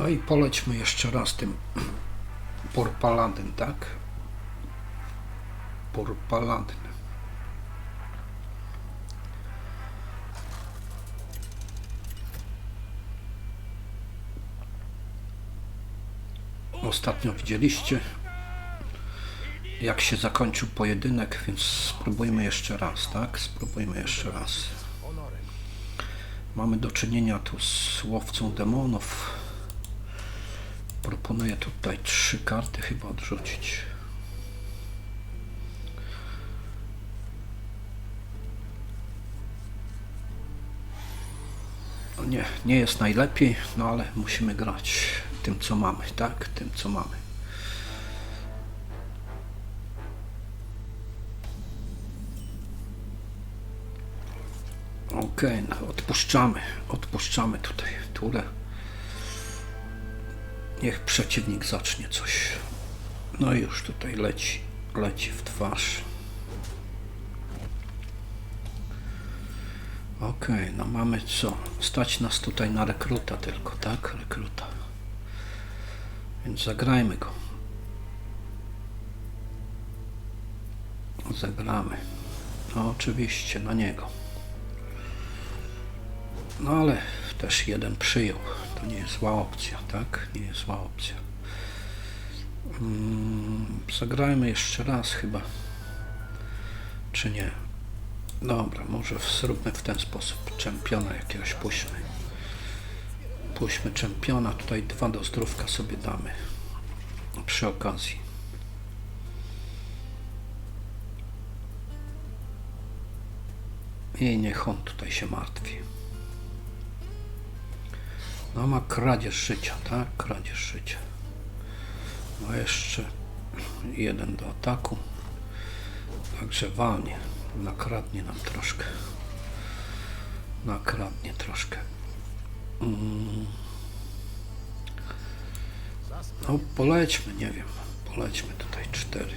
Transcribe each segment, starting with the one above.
No i polećmy jeszcze raz tym Purpaladyn, tak? Purpaladyn. Ostatnio widzieliście, jak się zakończył pojedynek, więc spróbujmy jeszcze raz, tak? Spróbujmy jeszcze raz. Mamy do czynienia tu z łowcą demonów. Proponuję tutaj trzy karty chyba odrzucić. Nie, nie jest najlepiej, no ale musimy grać tym co mamy, tak? Tym co mamy. Okej, no odpuszczamy, odpuszczamy tutaj turę. Niech przeciwnik zacznie coś. No i już tutaj leci, leci w twarz. Okej, no mamy co? Stać nas tutaj na rekruta tylko, tak? Rekruta. Więc zagrajmy go. Zagramy. No oczywiście, na niego. No ale też jeden przyjął. To nie jest zła opcja, tak? Nie jest zła opcja. Mm, zagrajmy jeszcze raz chyba. Czy nie? Dobra, może zróbmy w ten sposób. Czempiona jakiegoś puśćmy. Puśćmy czempiona. Tutaj dwa do zdrówka sobie damy. Przy okazji. I niech on tutaj się martwi. No ma kradzież życia, tak? Kradzież życia. No jeszcze jeden do ataku. Także walnie. Nakradnie nam troszkę. Nakradnie troszkę. Mm. No polećmy, nie wiem. Polećmy tutaj cztery.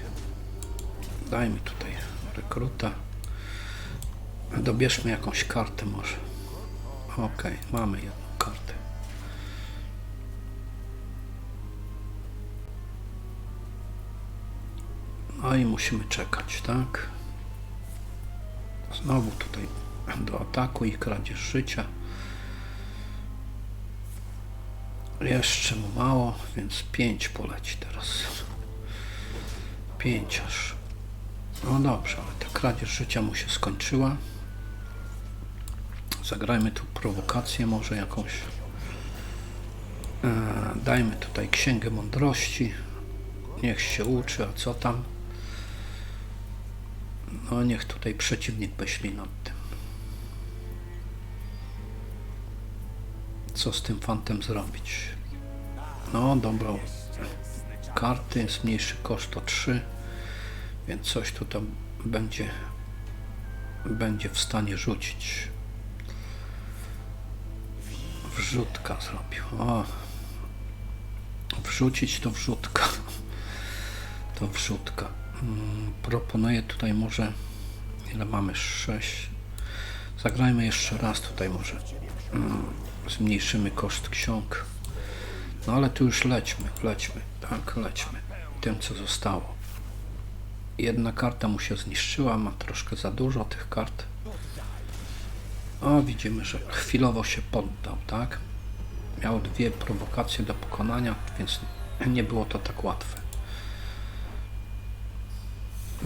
Dajmy tutaj rekruta. Dobierzmy jakąś kartę może. Okej, mamy jedną kartę. I musimy czekać, tak? Znowu tutaj do ataku i kradzież życia. Jeszcze mu mało, więc 5 poleci teraz. 5 aż. No dobrze, ale ta kradzież życia mu się skończyła. Zagrajmy tu prowokację może jakąś. E, dajmy tutaj księgę mądrości. Niech się uczy, a co tam? No niech tutaj przeciwnik myśli nad tym. Co z tym fantem zrobić? No dobrą. Karty, zmniejszy koszt to 3, więc coś tu tam będzie będzie w stanie rzucić. Wrzutka zrobił. O. Wrzucić to wrzutka. To wrzutka. Mm, Proponuję tutaj może. Ile mamy? 6. Zagrajmy jeszcze raz tutaj może. Mm, Zmniejszymy koszt ksiąg. No ale tu już lećmy, lećmy. Tak, lećmy. Tym co zostało. Jedna karta mu się zniszczyła, ma troszkę za dużo tych kart. O, widzimy, że chwilowo się poddał, tak? Miał dwie prowokacje do pokonania, więc nie było to tak łatwe.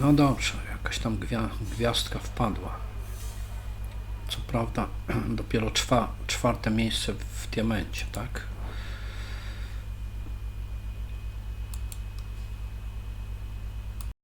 No dobrze, jakaś tam gwia gwiazdka wpadła. Co prawda, dopiero czwa czwarte miejsce w diamencie, tak?